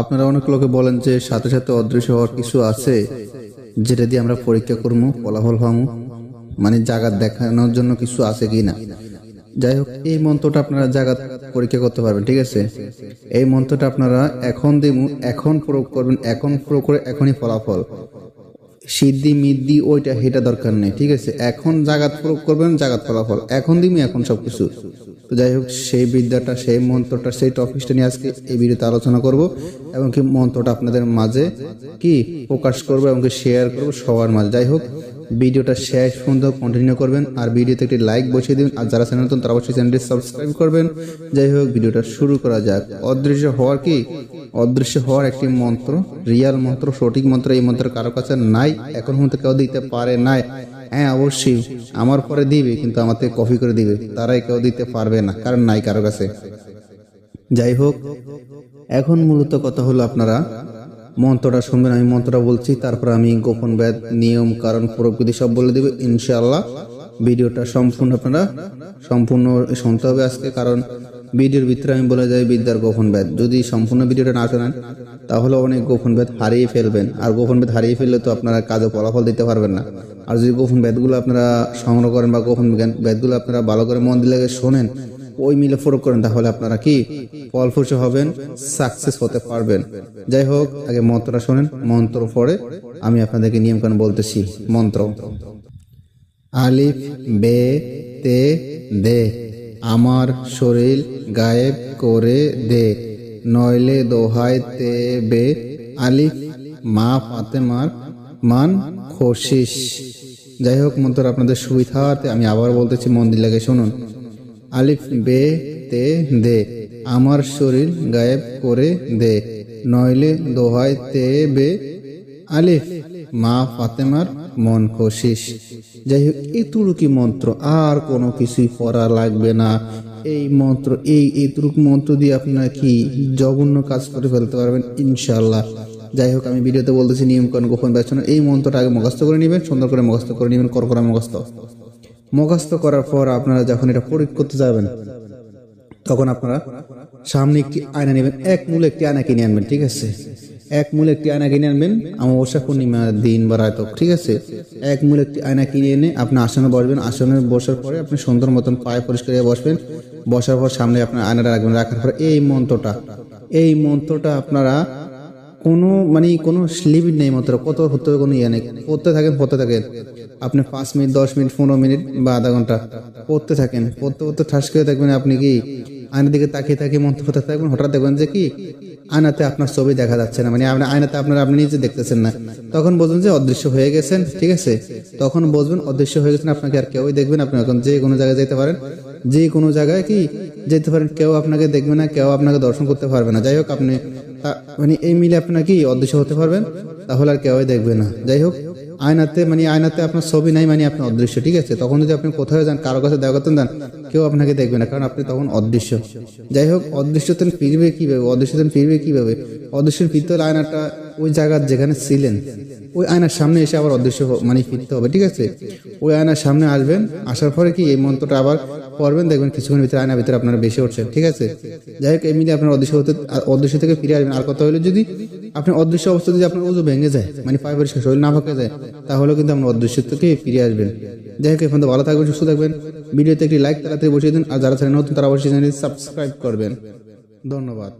আপনারা অনেক লোকে বলেন যে সাথে সাথে অদৃশ্য হওয়ার কিছু আছে, যেটা দিয়ে আমরা পরীক্ষা করব, ফলাফল পাবো মানে জাগাত দেখানোর জন্য কিছু আছে কি না যাই হোক, এই মন্ত্রটা আপনারা জাগাত পরীক্ষা করতে পারবেন, ঠিক আছে? এই মন্ত্রটা আপনারা এখন দিমু এখন প্রয়োগ করবেন, এখন প্রয়োগ করে এখনই ফলাফল। সিদ্ধি মিদ্দি ওইটা, হেটা দরকার নেই, ঠিক আছে? এখন জাগাত প্রয়োগ করবেন জাগাত ফলাফল। এখন দিমি এখন সবকিছু। তো যাই হোক, সেই বিদ্যাটা, সেই মন্ত্রটা, সেই টপিকটা নিয়ে আজকে এই ভিডিওতে আলোচনা করব এবং কি মন্ত্রটা আপনাদের মাঝে কি প্রকাশ করব এবং কি শেয়ার করব সবার মাঝে। যাই হোক, ভিডিওটা শেষ পর্যন্ত কন্টিনিউ করবেন আর ভিডিওতে একটি লাইক বসিয়ে দিন আর যারা চ্যানেল নতুন, তারা অবশ্যই চ্যানেলটি সাবস্ক্রাইব করবেন। যাই হোক, ভিডিওটা শুরু করা যাক। অদৃশ্য হওয়ার কি? অদৃশ্য হওয়ার একটি মন্ত্র রিয়াল মন্ত্র, সঠিক মন্ত্র, এই মন্ত্র কারও কাছে নাই, এখন পর্যন্ত কেউ দিতে পারে নাই। হ্যাঁ অবশ্যই। আমার পরে দিবে, কিন্তু আমার থেকে কপি করে দিবে। তারাই কেউ দিতে পারবে না, কারণ নাই কারও কাছে। যাই হোক, এখন মূলত কথা হলো আপনারা মন্ত্রটা শুনবেন, আমি মন্ত্রটা বলছি, তারপর আমি গোপন ব্যাদ নিয়ম, কারণ প্রকৃতি সব বলে দেবে, ইনশাআল্লাহ। ভিডিওটা সম্পূর্ণ আপনারা সম্পূর্ণ শুনতে হবে আজকে, কারণ ভিডিওর ভিতরে আমি বলে যাই, বিদ্যার গোপন ব্যাদ যদি সম্পূর্ণ ভিডিওটা না শোনেন, তাহলে অনেক গোপন ব্যাদ হারিয়ে ফেলবেন। আর গোপন ব্যাদ হারিয়ে ফেললে তো আপনারা কাজে ফলাফল দিতে পারবেন না। আর যদি গোপন ব্যাদগুলো আপনারা সংগ্রহ করেন বা গোপন ব্যাদগুলো আপনারা ভালো করে মন দিলে শোনেন, ওই মিলে প্রয়োগ করেন, তাহলে আপনারা কি ফলপ্রসূ হবেন সাকসেস হতে পারবেন। যাই হোক, আগে মন্ত্রটা শোনেন, মন্ত্র পরে আমি আপনাদেরকে নিয়ম কানুন বলতেছি, মন্ত্র। আলিফ, বে, তে, দে। আমার শরীর গায়েব করে দে। নইলে দোহাই তে বে আলিফ মা ফাতেমার মান খোশিস যাই হোক মন্ত্র আপনাদের সুবিধার্থে আমি আবার বলতেছি মন্দির লাগে শুনুন। আলিফ বে তে দে, আমার শরীর গায়েব করে দে। নইলে দোহাই তে বে আলিফ। মা ফাতেমার মন খোশিস যাই হোক এতুরুকি মন্ত্র আর কোনো কিছুই পড়া লাগবে না। এই মন্ত্র, এই এতুরুক মন্ত্র দিয়ে আপনারা কি জঘন্য কাজ করে ফেলতে পারবেন ইনশাল্লাহ যাই হোক আমি ভিডিওতে বলতেছি নিয়ম কারণ গোপন ব্যবসা এই মন্ত্রটা আগে মুখস্থ করে নেবেন, সুন্দর করে মুখস্থ করে নেবেন করকরা মুখস্থ। মুখস্থ করার পর আপনারা যখন এটা প্রয়োগ করতে যাবেন, তখন আপনারা সামনে একটি আয়না নেবেন, এক মূল একটি আয়না কিনে আনবেন, ঠিক আছে? এক মূলে একটি আয়না কিনে আনবেন। অমাবস্যা পূর্ণিমা দিন বা রাত ঠিক আছে? এক মূলে একটি আয়না কিনে এনে আপনি আসনে বসবেন। আসনে বসার পরে আপনি সুন্দর মতন পায়ে পরিষ্কার বসবেন। বসার পর সামনে আপনার আয়নাটা রাখবেন। রাখার পর এই মন্ত্রটা এই মন্ত্রটা আপনারা কোনো মানে কোনো স্লিপ নেই মাত্র। কত হতে হবে, কোনো ইয়ে নেই। পড়তে থাকেন পড়তে থাকেন। আপনি পাঁচ মিনিট, দশ মিনিট, পনেরো মিনিট বা আধা ঘণ্টা পড়তে থাকেন। পড়তে পড়তে ঠাস করে দেখবেন আপনি কি আয়নার দিকে তাকিয়ে তাকিয়ে মন্তব্য থাকবেন, হঠাৎ দেখবেন যে কি আয়নাতে আপনার ছবি দেখা যাচ্ছে না। মানে আপনি আয়নাতে আপনার, আপনি নিজে দেখতেছেন না। তখন বলবেন যে অদৃশ্য হয়ে গেছেন, ঠিক আছে? তখন বুঝবেন অদৃশ্য হয়ে গেছেন, আপনাকে আর কেউই দেখবেন আপনি এখন যে কোনো জায়গায় যেতে পারেন, যে কোনো জায়গায় কি যেতে পারেন, কেউ আপনাকে দেখবে না, কেউ আপনাকে দর্শন করতে পারবে না। যাই হোক, আপনি মানে এই মিলে আপনার কি অদৃশ্য হতে পারবেন? তাহলে আর কেউই দেখবে না। যাই হোক আয়নাতে মানে আয়নাতে আপনার ছবি নাই মানে আপনি অদৃশ্য, ঠিক আছে? তখন যদি আপনি কোথাও যান, কারও কাছে দেখা দেন, কেউ আপনাকে দেখবে না, কারণ আপনি তখন অদৃশ্য। যাই হোক অদৃশ্যতেন ফিরবে কীভাবে? অদৃশ্যতেন ফিরবে কীভাবে? অদৃশ্য ফিরতে হলে আয়নাটা ওই জায়গার যেখানে ছিলেন, ওই আয়নার সামনে এসে আবার অদৃশ্য মানে ফিরতে হবে, ঠিক আছে? ওই আয়নার সামনে আসবেন, আসার পরে কি এই মন্ত্রটা আবার পড়বেন দেখবেন কিছুক্ষণের ভিতরে আয়নার ভিতরে আপনারা বেশি উঠছেন, ঠিক আছে? যাই হোক এমনি আপনার অদৃশ্য হতে, অদৃশ্য থেকে ফিরে আসবেন। আর কথা হলো যদি আপনার অদৃশ্য অবস্থা যদি আপনার উজু ভেঙে যায় মানে পরিষ্কার শরীর না ভাঙে যায় তাহলে কিন্তু আপনার অদৃশ্য থেকে ফিরে আসবেন। যাই হোক এখন তো ভালো থাকবেন, সুস্থ থাকবেন। ভিডিওতে একটি লাইক তাড়াতাড়ি বসিয়ে দিন, আর যারা চ্যানেল নতুন, তারা অবশ্যই চ্যানেলটি সাবস্ক্রাইব করবেন। ধন্যবাদ।